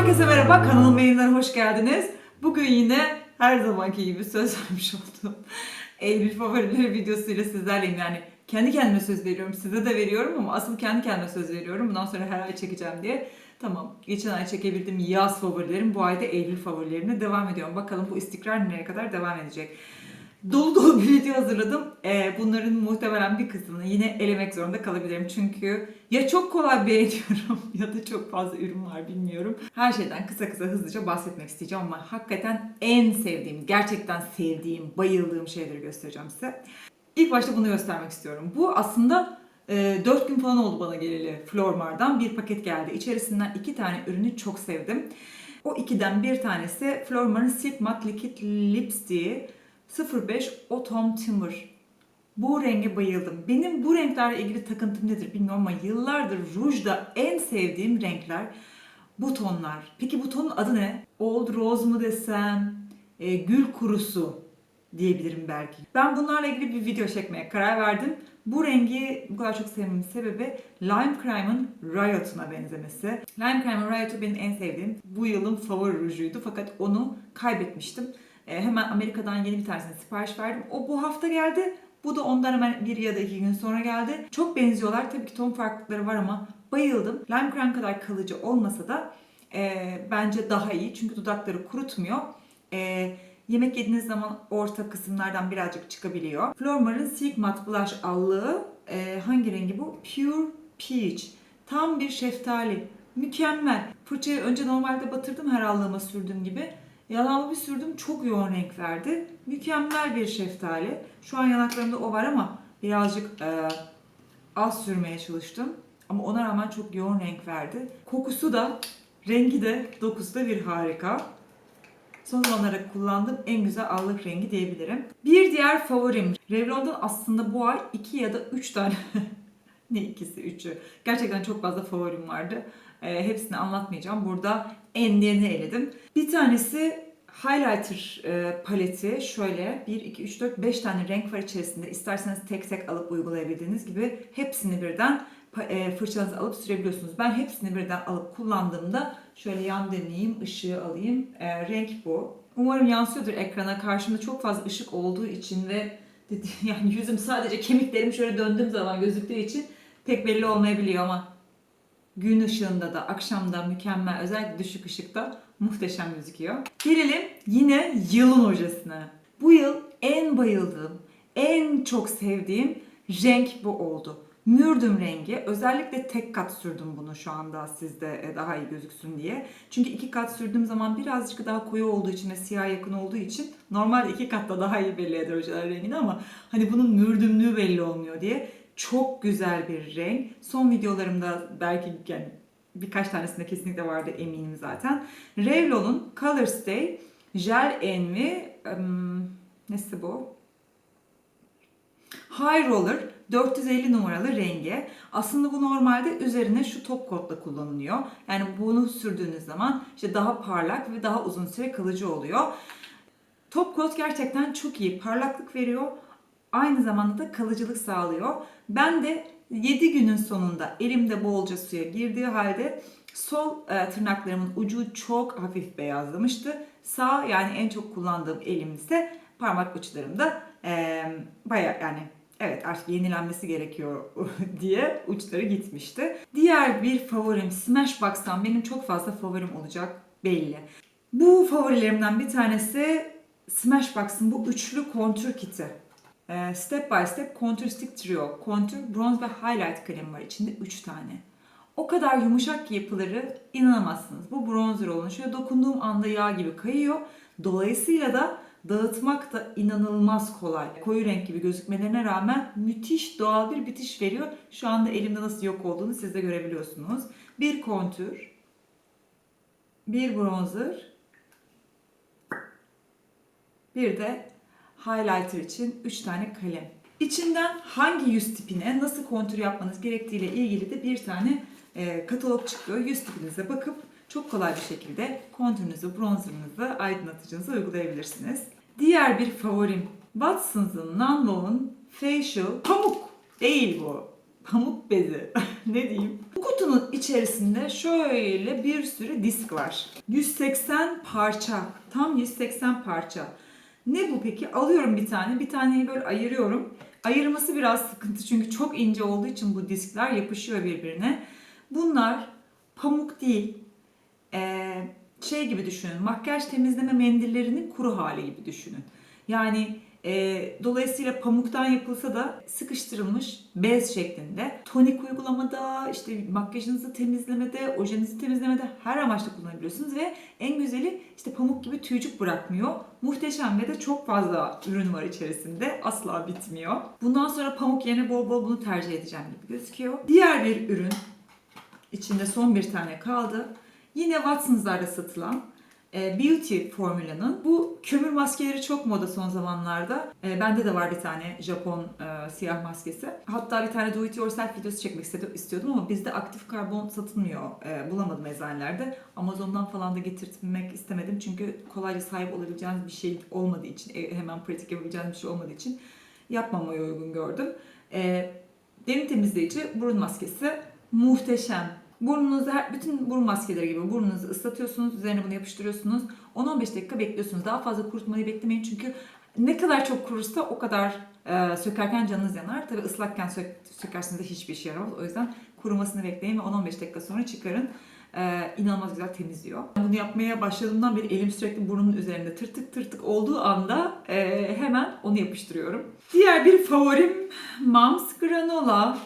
Herkese merhaba, kanalıma yeniden hoş geldiniz. Bugün yine her zamanki gibi söz vermiş olduğum Eylül favorileri videosuyla sizlerleyim. Yani kendi kendime söz veriyorum, size de veriyorum ama asıl kendi kendime söz veriyorum. Bundan sonra her ay çekeceğim diye. Tamam, geçen ay çekebildim yaz favorilerim, bu ayda Eylül favorilerimle devam ediyorum. Bakalım bu istikrar nereye kadar devam edecek. Dolu dolu bir video hazırladım. Ee, bunların muhtemelen bir kısmını yine elemek zorunda kalabilirim. Çünkü ya çok kolay beğeniyorum ya da çok fazla ürün var bilmiyorum. Her şeyden kısa kısa hızlıca bahsetmek isteyeceğim ama hakikaten en sevdiğim, gerçekten sevdiğim, bayıldığım şeyleri göstereceğim size. İlk başta bunu göstermek istiyorum. Bu aslında e, 4 gün falan oldu bana geleli Flormar'dan bir paket geldi. İçerisinden iki tane ürünü çok sevdim. O ikiden bir tanesi Flormar'ın Silk Matte Liquid Lipstick'i 05 Autumn Timber. Bu renge bayıldım. Benim bu renklerle ilgili takıntım nedir bilmiyorum ama yıllardır rujda en sevdiğim renkler bu tonlar. Peki bu tonun adı ne? Old Rose mu desem, e, gül kurusu diyebilirim belki. Ben bunlarla ilgili bir video çekmeye karar verdim. Bu rengi bu kadar çok sevmemin sebebi Lime Crime'ın Riot'una benzemesi. Lime Crime'ın Riot'u benim en sevdiğim bu yılın favori rujuydu fakat onu kaybetmiştim. E, hemen Amerika'dan yeni bir tanesini sipariş verdim. O bu hafta geldi. Bu da ondan hemen bir ya da iki gün sonra geldi. Çok benziyorlar. Tabii ki ton farklılıkları var ama bayıldım. Lime Crime kadar kalıcı olmasa da e, bence daha iyi. Çünkü dudakları kurutmuyor. E, yemek yediğiniz zaman orta kısımlardan birazcık çıkabiliyor. Flormar'ın Silk Matte Blush allığı. E, hangi rengi bu? Pure Peach. Tam bir şeftali. Mükemmel. Fırçayı önce normalde batırdım her allığıma sürdüğüm gibi. Yanağıma bir sürdüm çok yoğun renk verdi. Mükemmel bir şeftali. Şu an yanaklarımda o var ama birazcık e, az sürmeye çalıştım. Ama ona rağmen çok yoğun renk verdi. Kokusu da, rengi de, dokusu da bir harika. Son zamanlarda kullandığım en güzel allık rengi diyebilirim. Bir diğer favorim. Revlon'dan aslında bu ay 2 ya da 3 tane ne ikisi üçü. Gerçekten çok fazla favorim vardı. E, hepsini anlatmayacağım. Burada enlerini eledim. Bir tanesi highlighter e, paleti şöyle 1, 2, 3, 4, 5 tane renk var içerisinde. İsterseniz tek tek alıp uygulayabildiğiniz gibi hepsini birden e, fırçanızı alıp sürebiliyorsunuz. Ben hepsini birden alıp kullandığımda şöyle yan deneyeyim, ışığı alayım. E, renk bu. Umarım yansıyordur ekrana. Karşımda çok fazla ışık olduğu için ve yani yüzüm sadece kemiklerim şöyle döndüğüm zaman gözüktüğü için pek belli olmayabiliyor ama gün ışığında da akşamda mükemmel özellikle düşük ışıkta muhteşem gözüküyor. Gelelim yine yılın ojesine. Bu yıl en bayıldığım, en çok sevdiğim renk bu oldu. Mürdüm rengi. Özellikle tek kat sürdüm bunu şu anda sizde e, daha iyi gözüksün diye. Çünkü iki kat sürdüğüm zaman birazcık daha koyu olduğu için ve siyah yakın olduğu için normalde iki katta daha iyi belli eder ojeler rengini ama hani bunun mürdümlüğü belli olmuyor diye çok güzel bir renk. Son videolarımda belki yani birkaç tanesinde kesinlikle vardı eminim zaten. Revlon'un Color Stay Gel Envy um, nesi bu? High Roller 450 numaralı rengi. Aslında bu normalde üzerine şu top coatla kullanılıyor. Yani bunu sürdüğünüz zaman işte daha parlak ve daha uzun süre kalıcı oluyor. Top coat gerçekten çok iyi. Parlaklık veriyor. Aynı zamanda da kalıcılık sağlıyor. Ben de 7 günün sonunda elimde bolca suya girdiği halde sol e, tırnaklarımın ucu çok hafif beyazlamıştı. Sağ yani en çok kullandığım elim ise parmak uçlarımda e, baya yani evet artık yenilenmesi gerekiyor diye uçları gitmişti. Diğer bir favorim Smashbox'tan benim çok fazla favorim olacak belli. Bu favorilerimden bir tanesi Smashbox'ın bu üçlü kontür kiti. Ee, Step by Step Contour Stick Trio, Contour, Bronze ve Highlight kremi var içinde 3 tane. O kadar yumuşak ki yapıları inanamazsınız. Bu bronzer şöyle dokunduğum anda yağ gibi kayıyor. Dolayısıyla da dağıtmak da inanılmaz kolay. Koyu renk gibi gözükmelerine rağmen müthiş doğal bir bitiş veriyor. Şu anda elimde nasıl yok olduğunu siz de görebiliyorsunuz. Bir kontür, bir bronzer, bir de highlighter için 3 tane kalem. İçinden hangi yüz tipine nasıl kontür yapmanız gerektiğiyle ilgili de bir tane e, katalog çıkıyor. Yüz tipinize bakıp çok kolay bir şekilde kontürünüzü, bronzerınızı, aydınlatıcınızı uygulayabilirsiniz. Diğer bir favorim Watsons'ın Nonwoven Facial Pamuk değil bu. pamuk bezi ne diyeyim. Bu kutunun içerisinde şöyle bir sürü disk var. 180 parça. Tam 180 parça. Ne bu peki? Alıyorum bir tane. Bir taneyi böyle ayırıyorum. Ayırması biraz sıkıntı çünkü çok ince olduğu için bu diskler yapışıyor birbirine. Bunlar pamuk değil. Ee, şey gibi düşünün. Makyaj temizleme mendillerinin kuru hali gibi düşünün. Yani e, dolayısıyla pamuktan yapılsa da sıkıştırılmış bez şeklinde tonik uygulamada, işte makyajınızı temizlemede, ojenizi temizlemede her amaçla kullanabiliyorsunuz ve en güzeli işte pamuk gibi tüycük bırakmıyor. Muhteşem ve de çok fazla ürün var içerisinde. Asla bitmiyor. Bundan sonra pamuk yerine bol bol bunu tercih edeceğim gibi gözüküyor. Diğer bir ürün içinde son bir tane kaldı. Yine Watson's'larda satılan Beauty formülünün bu kömür maskeleri çok moda son zamanlarda. E, bende de var bir tane Japon e, siyah maskesi. Hatta bir tane do it yourself videosu çekmek istiyordum ama bizde aktif karbon satılmıyor. E, bulamadım eczanelerde. Amazon'dan falan da getirtmek istemedim. Çünkü kolayca sahip olabileceğiniz bir şey olmadığı için, e, hemen pratik yapabileceğiniz bir şey olmadığı için yapmamayı uygun gördüm. E, derin temizleyici burun maskesi muhteşem. Burnunuzu her, bütün burun maskeleri gibi burnunuzu ıslatıyorsunuz. Üzerine bunu yapıştırıyorsunuz. 10-15 dakika bekliyorsunuz. Daha fazla kurutmayı beklemeyin çünkü ne kadar çok kurursa o kadar e, sökerken canınız yanar. Tabii ıslakken sök, sökerseniz de hiçbir işe yaramaz. O yüzden kurumasını bekleyin ve 10-15 dakika sonra çıkarın. E, inanılmaz güzel temizliyor. Bunu yapmaya başladığımdan beri elim sürekli burnumun üzerinde tırtık tırtık olduğu anda e, hemen onu yapıştırıyorum. Diğer bir favorim Mams Granola.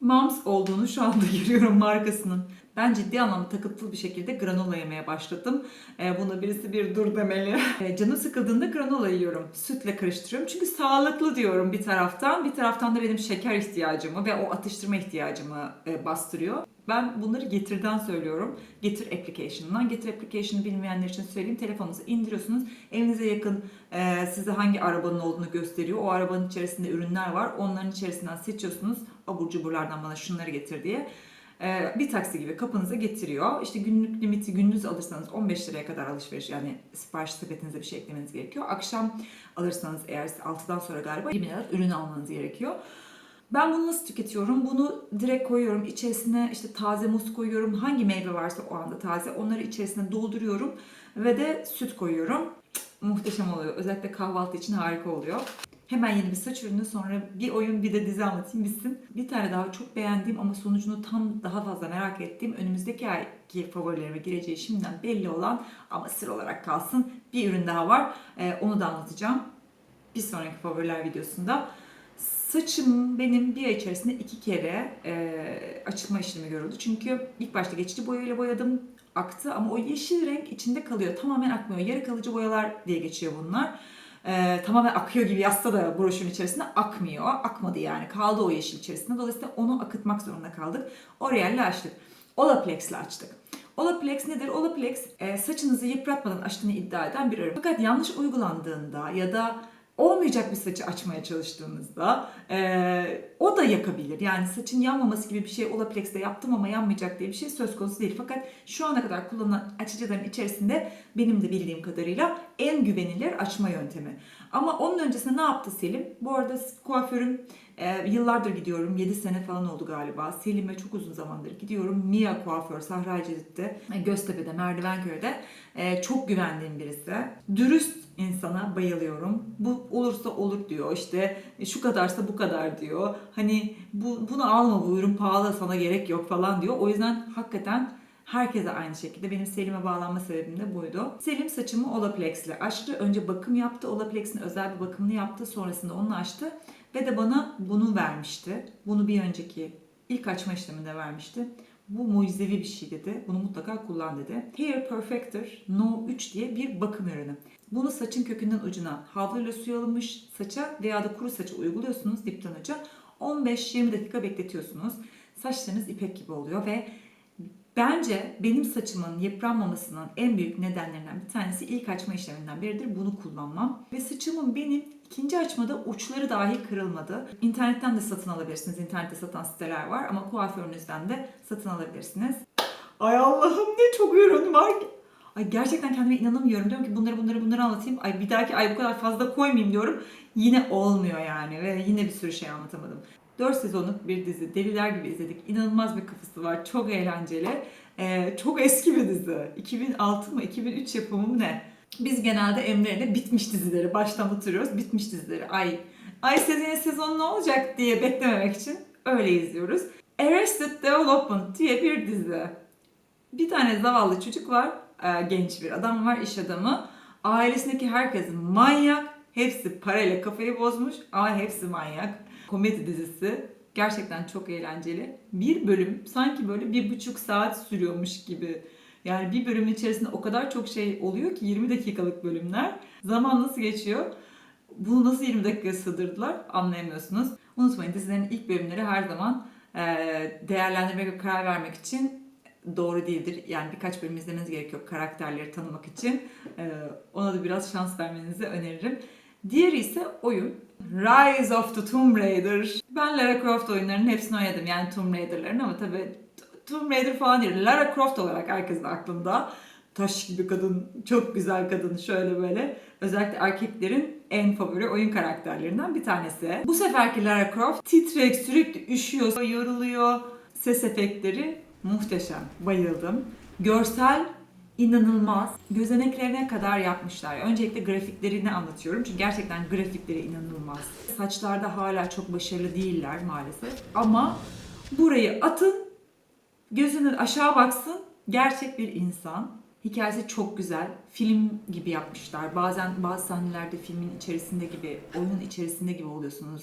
Mams olduğunu şu anda görüyorum markasının. Ben ciddi anlamda takıntılı bir şekilde granola yemeye başladım. Ee, buna birisi bir dur demeli. Ee, canım sıkıldığında granola yiyorum. Sütle karıştırıyorum. Çünkü sağlıklı diyorum bir taraftan. Bir taraftan da benim şeker ihtiyacımı ve o atıştırma ihtiyacımı e, bastırıyor. Ben bunları Getir'den söylüyorum. Getir application'dan. Getir application'ı bilmeyenler için söyleyeyim. Telefonunuza indiriyorsunuz. Evinize yakın e, size hangi arabanın olduğunu gösteriyor. O arabanın içerisinde ürünler var. Onların içerisinden seçiyorsunuz. Abur cuburlardan bana şunları getir diye. E, bir taksi gibi kapınıza getiriyor. İşte günlük limiti gündüz alırsanız 15 liraya kadar alışveriş yani sipariş sepetinize bir şey eklemeniz gerekiyor. Akşam alırsanız eğer 6'dan sonra galiba 20 lira ürün almanız gerekiyor. Ben bunu nasıl tüketiyorum? Bunu direkt koyuyorum. İçerisine işte taze muz koyuyorum. Hangi meyve varsa o anda taze. Onları içerisine dolduruyorum. Ve de süt koyuyorum. Muhteşem oluyor. Özellikle kahvaltı için harika oluyor. Hemen yeni bir saç ürünü sonra bir oyun bir de dizi anlatayım bitsin. Bir tane daha çok beğendiğim ama sonucunu tam daha fazla merak ettiğim önümüzdeki ayki favorilerime gireceği şimdiden belli olan ama sır olarak kalsın bir ürün daha var. Ee, onu da anlatacağım. Bir sonraki favoriler videosunda. Saçım benim bir ay içerisinde iki kere e, açılma işlemi görüldü. Çünkü ilk başta geçici boyayla boyadım aktı ama o yeşil renk içinde kalıyor. Tamamen akmıyor. Yarı kalıcı boyalar diye geçiyor bunlar. E, tamamen akıyor gibi yazsa da broşürün içerisinde akmıyor. Akmadı yani. Kaldı o yeşil içerisinde. Dolayısıyla onu akıtmak zorunda kaldık. Oreal'le açtık. Olaplex'le açtık. Olaplex nedir? Olaplex e, saçınızı yıpratmadan açtığını iddia eden bir ürün. Fakat yanlış uygulandığında ya da olmayacak bir saçı açmaya çalıştığınızda e, o da yakabilir. Yani saçın yanmaması gibi bir şey Olaplex'te yaptım ama yanmayacak diye bir şey söz konusu değil. Fakat şu ana kadar kullanılan açıcıların içerisinde benim de bildiğim kadarıyla en güvenilir açma yöntemi. Ama onun öncesinde ne yaptı Selim? Bu arada kuaförüm e, yıllardır gidiyorum. 7 sene falan oldu galiba. Selim'e çok uzun zamandır gidiyorum. Mia kuaför Sahra Cedid'de, e, Göztepe'de, Merdivenköy'de e, çok güvendiğim birisi. Dürüst insana bayılıyorum. Bu olursa olur diyor. İşte e, şu kadarsa bu kadar diyor. Hani bu bunu alma bu ürün pahalı sana gerek yok falan diyor. O yüzden hakikaten Herkese aynı şekilde. Benim Selim'e bağlanma sebebim de buydu. Selim saçımı Olaplex ile açtı. Önce bakım yaptı. Olaplex'in özel bir bakımını yaptı. Sonrasında onu açtı. Ve de bana bunu vermişti. Bunu bir önceki ilk açma işleminde vermişti. Bu mucizevi bir şey dedi. Bunu mutlaka kullan dedi. Hair Perfector No 3 diye bir bakım ürünü. Bunu saçın kökünden ucuna havluyla suya alınmış saça veya da kuru saça uyguluyorsunuz dipten uca. 15-20 dakika bekletiyorsunuz. Saçlarınız ipek gibi oluyor ve Bence benim saçımın yıpranmamasının en büyük nedenlerinden bir tanesi ilk açma işleminden biridir. Bunu kullanmam. Ve saçımın benim ikinci açmada uçları dahi kırılmadı. İnternetten de satın alabilirsiniz. İnternette satan siteler var ama kuaförünüzden de satın alabilirsiniz. Ay Allah'ım ne çok ürün var. Ay gerçekten kendime inanamıyorum. Diyorum ki bunları bunları bunları anlatayım. Ay bir dahaki ay bu kadar fazla koymayayım diyorum. Yine olmuyor yani ve yine bir sürü şey anlatamadım. 4 sezonluk bir dizi. Deliler gibi izledik. İnanılmaz bir kafası var. Çok eğlenceli. Ee, çok eski bir dizi. 2006 mı 2003 yapımı mı ne? Biz genelde Emre ile bitmiş dizileri baştan oturuyoruz. Bitmiş dizileri. Ay ay sezon sezon ne olacak diye beklememek için öyle izliyoruz. Arrested Development diye bir dizi. Bir tane zavallı çocuk var. e, genç bir adam var, iş adamı. Ailesindeki herkes manyak. Hepsi parayla kafayı bozmuş ama hepsi manyak. Komedi dizisi. Gerçekten çok eğlenceli. Bir bölüm sanki böyle bir buçuk saat sürüyormuş gibi. Yani bir bölümün içerisinde o kadar çok şey oluyor ki 20 dakikalık bölümler. Zaman nasıl geçiyor? Bunu nasıl 20 dakikaya sığdırdılar anlayamıyorsunuz. Unutmayın dizilerin ilk bölümleri her zaman e, değerlendirmek ve karar vermek için doğru değildir. Yani birkaç bölüm izlemeniz gerekiyor karakterleri tanımak için. E, ona da biraz şans vermenizi öneririm. Diğeri ise oyun. Rise of the Tomb Raider. Ben Lara Croft oyunlarının hepsini oynadım. Yani Tomb Raider'ların ama tabii Tomb Raider falan değil. Lara Croft olarak herkesin aklında. Taş gibi kadın, çok güzel kadın şöyle böyle. Özellikle erkeklerin en favori oyun karakterlerinden bir tanesi. Bu seferki Lara Croft titrek, sürekli üşüyor, yoruluyor. Ses efektleri muhteşem. Bayıldım. Görsel inanılmaz. Gözeneklerine kadar yapmışlar. Öncelikle grafiklerini anlatıyorum. Çünkü gerçekten grafikleri inanılmaz. Saçlarda hala çok başarılı değiller maalesef. Ama burayı atın, gözünün aşağı baksın. Gerçek bir insan. Hikayesi çok güzel. Film gibi yapmışlar. Bazen bazı sahnelerde filmin içerisinde gibi, oyunun içerisinde gibi oluyorsunuz.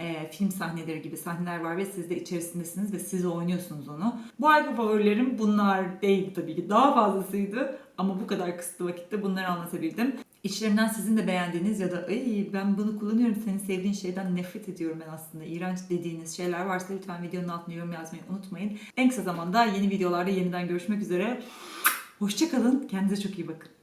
Ee, film sahneleri gibi sahneler var ve siz de içerisindesiniz ve siz oynuyorsunuz onu. Bu ayki favorilerim bunlar değil tabii ki. Daha fazlasıydı ama bu kadar kısıtlı vakitte bunları anlatabildim. İçlerinden sizin de beğendiğiniz ya da Ay ben bunu kullanıyorum senin sevdiğin şeyden nefret ediyorum ben aslında iğrenç dediğiniz şeyler varsa lütfen videonun altına yorum yazmayı unutmayın. En kısa zamanda yeni videolarda yeniden görüşmek üzere. Hoşçakalın. Kendinize çok iyi bakın.